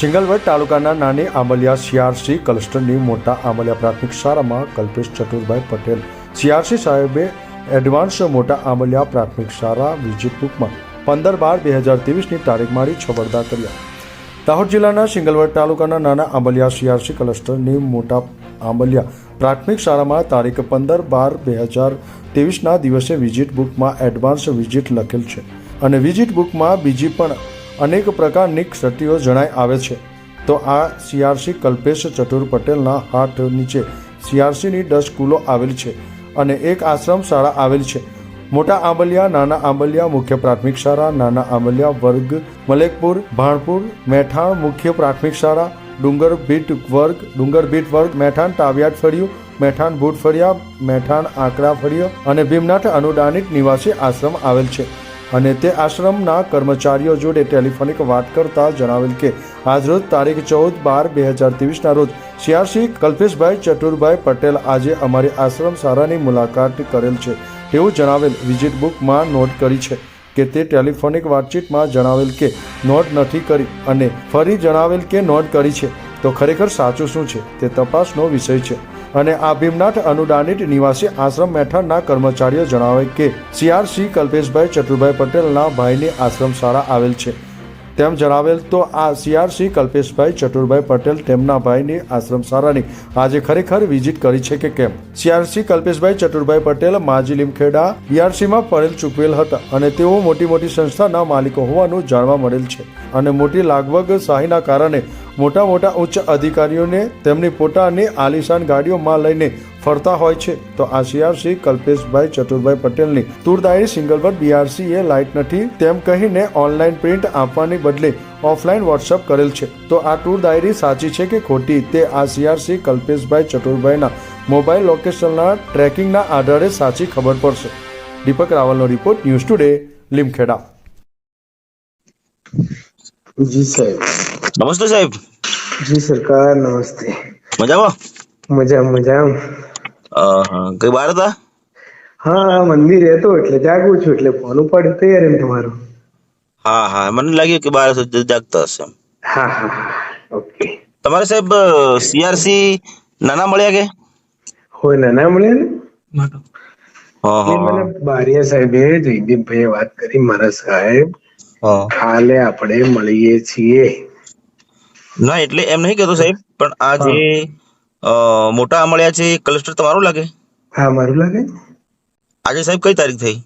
સિંગલવડ તાલુકાના નાની આંબલિયા સીઆરસી ક્લસ્ટરની મોટા આંબલિયા પ્રાથમિક શાળામાં કલ્પેશ ચતુરભાઈ પટેલ સીઆરસી સાહેબે એડવાન્સ મોટા આંબલિયા પ્રાથમિક શાળા વિઝિટ બુકમાં પંદર બાર બે હજાર ત્રેવીસની તારીખ મારી છબરદાર કર્યા. દાહોદ જિલ્લાના સિંગલવડ તાલુકાના નાના આંબલિયા સીઆરસી ક્લસ્ટરની મોટા આંબલિયા પ્રાથમિક શાળામાં તારીખ પંદર બાર બે હજાર ત્રેવીસના દિવસે વિઝિટ બુકમાં એડવાન્સ વિઝિટ લખેલ છે. અને વિઝિટ બુકમાં બીજી પણ અનેક પ્રકારની ક્ષતિઓ જણાઈ આવે છે. તો આ સીઆરસી કલ્પેશ ચતુર પટેલના હાથ નીચે સીઆરસીની દસ સ્કૂલો આવેલ છે અને એક આશ્રમ શાળા આવેલ છે. મોટા આંબલિયા, નાના આંબલિયા, મુખ્ય પ્રાથમિક શાળા, નાના આંબલિયા, વર્ગ, મલેકપુર, ભાણપુર, મેઠાણ, મુખ્ય પ્રાથમિક શાળા, ડુંગર ભીટ વર્ગ, ડુંગર ભીટ વર્ગ, મેઠાણ તાવ્યાટ ફળિયું, મેઠાણ ભૂટ ફળિયા, મેઠાણ આંકડા ફળિયો અને ભીમનાથ અનુદાનિત નિવાસી આશ્રમ આવેલ છે. અને તે આશ્રમના કર્મચારીઓ જોડે ટેલિફોનિક વાત કરતા જણાવેલ કે, આજરોજ તારીખ ચૌદ બાર બે હજાર ત્રેવીસના રોજ સીઆરસી કલ્પેશભાઈ ચતુરભાઈ પટેલ આજે અમારી આશ્રમ શાળાની મુલાકાત કરેલ છે. તેવું જણાવેલ, વિઝિટ બુકમાં નોટ કરી છે. કે તે ટેલિફોનિક વાતચીતમાં જણાવેલ કે, નોટ નથી કરી. અને ફરી જણાવેલ કે, નોટ કરી છે. તો ખરેખર સાચું શું છે? તે તપાસનો વિષય છે. અને આ ભીમનાથ અનુદાનિત નિવાસી આશ્રમ મેઠણના કર્મચારીઓ જણાવે કે સીઆરસી કલ્પેશભાઈ ચતુરભાઈ પટેલના ભાઈની આશ્રમ શાળા આવેલ છે. તેમ જણાવેલ તો આ સીઆરસી કલ્પેશભાઈ ચતુરભાઈ પટેલ તેમના ભાઈની આશ્રમ શાળાની આજે ખરેખર વિઝિટ કરી છે કે કેમ? સીઆરસી કલ્પેશભાઈ ચતુરભાઈ પટેલ માજી લીમખેડા બીઆરસીમાં પડેલ ચૂકવેલ હતા અને તેઓ મોટી મોટી સંસ્થાના માલિકો હોવાનું જાણવા મળેલ છે અને મોટી લાગવગ શાહીના કારણે મોટા મોટા ઉચ્ચ અધિકારીઓને તેમની પોતાની આલિશાન ગાડીઓમાં લઈને ફરતા હોય છે. તો આ સીઆરસી કલ્પેશભાઈ ચતુરભાઈ પટેલની તુરદાયી સિંગલવર બીઆરસી એ લાઇટ નથી. તેમ કહીને ઓનલાઈન પ્રિન્ટ આપવાની બદલે ઓફલાઈન વોટ્સઅપ કરેલ છે. તો આ ટૂર ડાયરી સાચી છે કે ખોટી? તે આ સીઆરસી કલ્પેશભાઈ ચતુરભાઈના મોબાઈલ લોકેશનના ટ્રેકિંગના આધારે સાચી ખબર પડશે. દીપક રાવલનો રિપોર્ટ ન્યૂઝ ટુડે લીમખેડા. જી સાહેબ. નમસ્તે સાહેબ. જી સરકાર નમસ્તે. મજામાં? મજા મજા. કઈ બહાર હતા? હા મંદિર હતો એટલે જાગું છું એટલે ફોન ઉપાડી તૈયાર એમ તમારો. હા હા મને લાગ્યું કે બહાર જાગતા હશે હા હા હા ઓકે. તમારે સાહેબ સીઆરસી નાના મળ્યા કે? હોય નાના મળ્યા ને? મને બારિયા સાહેબે જયદીપભાઈ વાત કરી મારા સાહેબ. કાલે આપણે મળીએ છીએ. ના એટલે એમ નહીં કહેતો સાહેબ પણ આ જે મોટા મળ્યા છે કલસ્ટર ક્લસ્ટર તમારું લાગે? હા મારું લાગે. આજે સાહેબ કઈ તારીખ થઈ?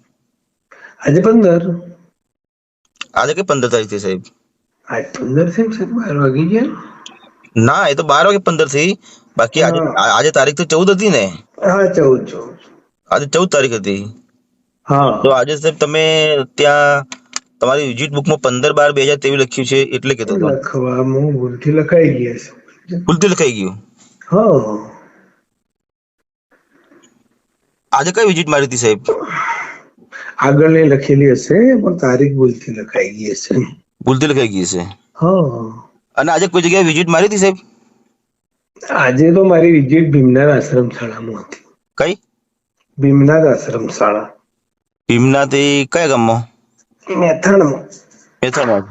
આજે પંદર. આજે કઈ પંદર તારીખ થઈ સાહેબ? આજ પંદર થઈ સાહેબ બાર વાગી ગયા. ના એ તો બાર વાગે પંદર થઈ. બાકી આજે આજે તારીખ તો ચૌદ હતી ને? હા ચૌદ ચૌદ. આજે ચૌદ તારીખ હતી. હા. તો આજે સાહેબ તમે ત્યાં તમારી વિઝિટ બુકમાં પંદર બાર બે હજાર તેવી લખ્યું છે એટલે કહેતો લખવા લખવામાં ભૂલથી લખાઈ ગયા છે. ભૂલથી લખાઈ ગયું? હા. આજે કઈ વિઝિટ મારી હતી સાહેબ? આગળની લખેલી હશે પણ તારીખ ભૂલથી લખાઈ ગઈ હશે. ભૂલથી લખાઈ ગઈ હશે? હા. અને આજે કોઈ જગ્યાએ વિઝિટ મારી હતી સાહેબ? આજે તો મારી વિઝિટ ભીમનાથ આશ્રમ શાળામાં હતી. કઈ? ભીમનાથ આશ્રમ શાળા ભીમનાથ એ કયા ગામમાં? મેથાણમાં. મેથાણમાં.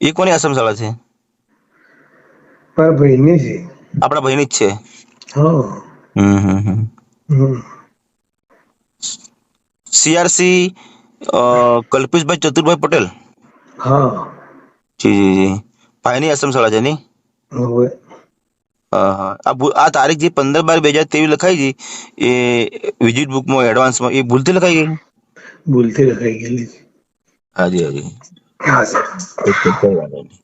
એ કોની આશ્રમ શાળા છે? મારા ભાઈની છે આપણા ભાઈની જ છે. સીઆરસી કલ્પેશભાઈ ચતુરભાઈ પટેલ? હા. જી જી જી. ભાઈની આશ્રમ શાળા છે હા. આ તારીખ જે પંદર બાર બે હજાર તેવી લખાઈ છે એ વિઝિટ બુકમાં એડવાન્સમાં એ ભૂલથી લખાઈ ગઈ ભૂલથી લખાઈ ગયેલી. હાજી હાજી. હા સર ઓકે, કઈ વાંધો નહીં.